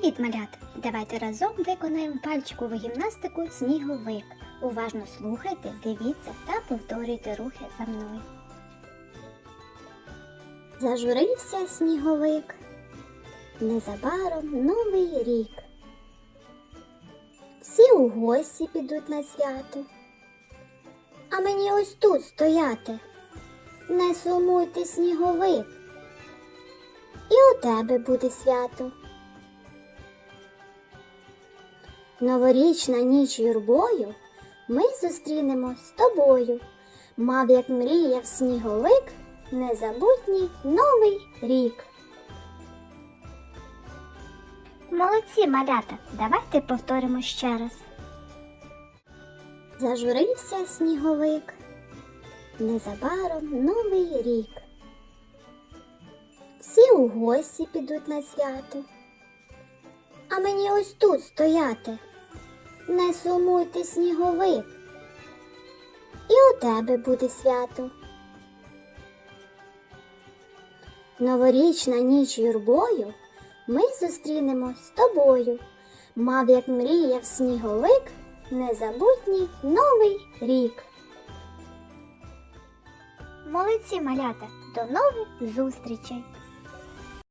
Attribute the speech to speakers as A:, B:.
A: Привіт, малята! Давайте разом виконаємо пальчикову гімнастику сніговик. Уважно слухайте, дивіться та повторюйте рухи за мною. Зажурився сніговик. Незабаром новий рік. Всі у гості підуть на свято. А мені ось тут стояти. Не сумуйте сніговик. І у тебе буде свято. Новорічна ніч юрбою ми зустрінемо з тобою. Мав, як мріяв сніговик, незабутній новий рік. Молодці, малята, давайте повторимо ще раз. Зажурився сніговик. Незабаром новий рік. Всі у гості підуть на свято. А мені ось тут стояти. Не сумуйте сніговик. І у тебе буде свято. Новорічна ніч юрбою ми зустрінемо з тобою. Мав, як мріяв сніговик, незабутній новий рік. Молодці, малята! До нових зустрічей!